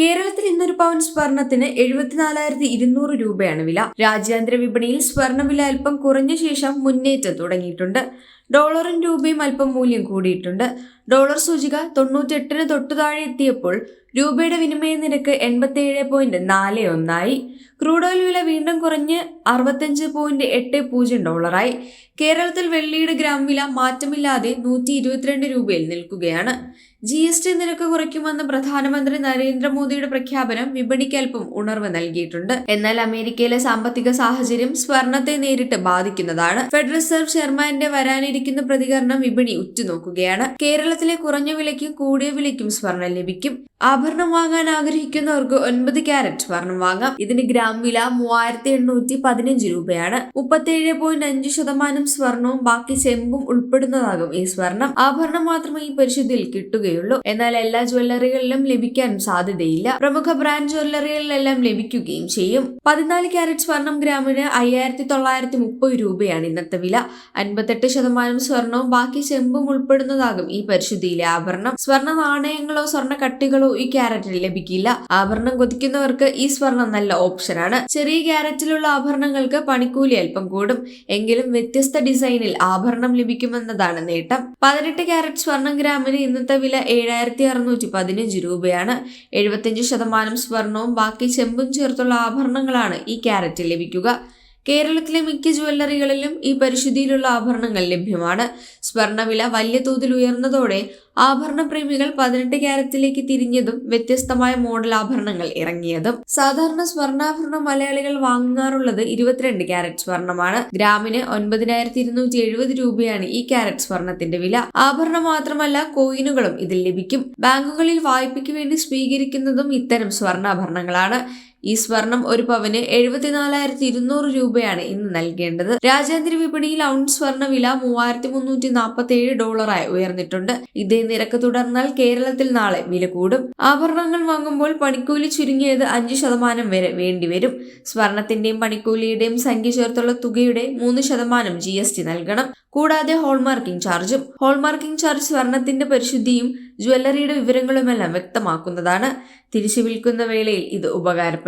കേരളത്തിൽ ഇന്നൊരു പവൻ സ്വർണത്തിന് എഴുപത്തിനാലായിരത്തി ഇരുന്നൂറ് രൂപയാണ് വില. രാജ്യാന്തര വിപണിയിൽ സ്വർണവില അല്പം കുറഞ്ഞ ശേഷം മുന്നേറ്റം തുടങ്ങിയിട്ടുണ്ട്. ഡോളറും രൂപയും അല്പം മൂല്യം കൂടിയിട്ടുണ്ട്. ഡോളർ സൂചിക തൊണ്ണൂറ്റെട്ടിന് തൊട്ടു താഴെ എത്തിയപ്പോൾ രൂപയുടെ വിനിമയ നിരക്ക് എൺപത്തിയേഴ് പോയിന്റ് നാല് ഒന്നായി. ക്രൂഡ് ഓയിൽ വില വീണ്ടും കുറഞ്ഞ് അറുപത്തഞ്ച് പോയിന്റ് എട്ട് പൂജ്യം ഡോളറായി. കേരളത്തിൽ വെള്ളിയുടെ ഗ്രാം വില മാറ്റമില്ലാതെ നൂറ്റി ഇരുപത്തിരണ്ട് രൂപയിൽ നിൽക്കുകയാണ്. ജി എസ് ടി നിരക്ക് കുറയ്ക്കുമെന്ന് പ്രധാനമന്ത്രി നരേന്ദ്രമോദിയുടെ പ്രഖ്യാപനം വിപണിക്കൽപ്പം ഉണർവ് നൽകിയിട്ടുണ്ട്. എന്നാൽ അമേരിക്കയിലെ സാമ്പത്തിക സാഹചര്യം സ്വർണത്തെ നേരിട്ട് ബാധിക്കുന്നതാണ്. ഫെഡറൽ റിസർവ് ചെയർമാന്റെ വരാനിരിക്കുന്ന പ്രതികരണം വിപണി ഉറ്റുനോക്കുകയാണ്. കേരളത്തിലെ കുറഞ്ഞ വിലയ്ക്കും കൂടിയ വിലയ്ക്കും സ്വർണം ലഭിക്കും. ആഭരണം വാങ്ങാൻ ആഗ്രഹിക്കുന്നവർക്ക് ഒൻപത് ക്യാരറ്റ് സ്വർണം വാങ്ങാം. ഇതിന് ഗ്രാം വില മൂവായിരത്തി എണ്ണൂറ്റി പതിനഞ്ച് രൂപയാണ്. മുപ്പത്തിയേഴ് പോയിന്റ് അഞ്ച് ശതമാനം സ്വർണവും ബാക്കി ചെമ്പും ഉൾപ്പെടുന്നതാകും ഈ സ്വർണം. ആഭരണം മാത്രമേ ഈ പരിശുദ്ധിയിൽ കിട്ടുകയുള്ളൂ. എന്നാൽ എല്ലാ ജ്വല്ലറികളിലും ലഭിക്കാൻ സാധ്യതയില്ല. പ്രമുഖ ബ്രാൻഡ് ജ്വല്ലറികളിലെല്ലാം ലഭിക്കുകയും ചെയ്യും. പതിനാല് ക്യാരറ്റ് സ്വർണം ഗ്രാമിന് അയ്യായിരത്തി തൊള്ളായിരത്തി മുപ്പത് രൂപയാണ് ഇന്നത്തെ വില. അൻപത്തെട്ട് ശതമാനം സ്വർണവും ബാക്കി ചെമ്പും ഉൾപ്പെടുന്നതാകും ഈ പരിശുദ്ധിയിലെ ആഭരണം. സ്വർണ നാണയങ്ങളോ സ്വർണ കട്ടികളോ ഈ ക്യാരറ്റിൽ ലഭിക്കില്ല. ആഭരണം കൊതിക്കുന്നവർക്ക് ഈ സ്വർണം നല്ല ഓപ്ഷനാണ്. ചെറിയ ക്യാരറ്റിലുള്ള ആഭരണങ്ങൾക്ക് പണിക്കൂലി അല്പം കൂടും. എങ്കിലും വ്യത്യസ്ത ഡിസൈനിൽ ആഭരണം ലഭിക്കുമെന്നതാണ് നേട്ടം. പതിനെട്ട് ക്യാരറ്റ് സ്വർണം ഗ്രാമിന് ഇന്നത്തെ വില ഏഴായിരത്തി അറുന്നൂറ്റി പതിനഞ്ച് രൂപയാണ്. എഴുപത്തിയഞ്ച് ശതമാനം സ്വർണവും ബാക്കി ചെമ്പും ചേർത്തുള്ള ആഭരണങ്ങളാണ് ഈ ക്യാരറ്റിൽ ലഭിക്കുക. കേരളത്തിലെ മിക്ക ജുവല്ലറികളിലും ഈ പരിശുദ്ധിയിലുള്ള ആഭരണങ്ങൾ ലഭ്യമാണ്. സ്വർണവില വലിയ തോതിൽ ഉയർന്നതോടെ ആഭരണ പ്രേമികൾ പതിനെട്ട് ക്യാരറ്റിലേക്ക് തിരിഞ്ഞതും വ്യത്യസ്തമായ മോഡൽ ആഭരണങ്ങൾ ഇറങ്ങിയതും. സാധാരണ സ്വർണാഭരണം മലയാളികൾ വാങ്ങാറുള്ളത് ഇരുപത്തിരണ്ട് ക്യാരറ്റ് സ്വർണമാണ്. ഗ്രാമിന് ഒൻപതിനായിരത്തി ഇരുന്നൂറ്റി എഴുപത് രൂപയാണ് ഈ ക്യാരറ്റ് സ്വർണത്തിന്റെ വില. ആഭരണം മാത്രമല്ല കോയിനുകളും ഇതിൽ ലഭിക്കും. ബാങ്കുകളിൽ വായ്പയ്ക്ക് വേണ്ടി സ്വീകരിക്കുന്നതും ഇത്തരം സ്വർണാഭരണങ്ങളാണ്. ഈ സ്വർണം ഒരു പവന് എഴുപത്തിനാലായിരത്തി ഇരുന്നൂറ് രൂപയാണ് ഇന്ന് നൽകേണ്ടത്. രാജ്യാന്തര വിപണിയിൽ ഔൺസ് സ്വർണ വില മൂവായിരത്തി മുന്നൂറ്റി നാൽപ്പത്തി ഏഴ് ഡോളറായി ഉയർന്നിട്ടുണ്ട്. ഇതേ നിരക്ക് തുടർന്നാൽ കേരളത്തിൽ നാളെ വില കൂടും. ആഭരണങ്ങൾ വാങ്ങുമ്പോൾ പണിക്കൂലി ചുരുങ്ങിയത് അഞ്ച് ശതമാനം വരെ വേണ്ടിവരും. സ്വർണത്തിന്റെയും പണിക്കൂലിയുടെയും സംഖ്യ ചേർത്തുള്ള തുകയുടെ മൂന്ന് ശതമാനം ജി എസ് ടി നൽകണം. കൂടാതെ ഹോൾമാർക്കിംഗ് ചാർജും. ഹോൾമാർക്കിംഗ് ചാർജ് സ്വർണത്തിന്റെ പരിശുദ്ധിയും ജ്വല്ലറിയുടെ വിവരങ്ങളുമെല്ലാം വ്യക്തമാക്കുന്നതാണ്. തിരിച്ചു വിൽക്കുന്ന വേളയിൽ ഇത് ഉപകാരപ്പെടും.